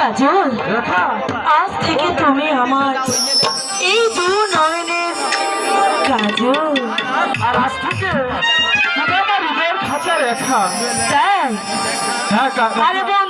কাজল আজ থেকে তুমি আমার এই দু নয়নের কাজল আর আজ থেকে তুমি আমার হৃদয়ের খাঁচা রেখা। তাই? হ্যাঁ আরে বন্ধু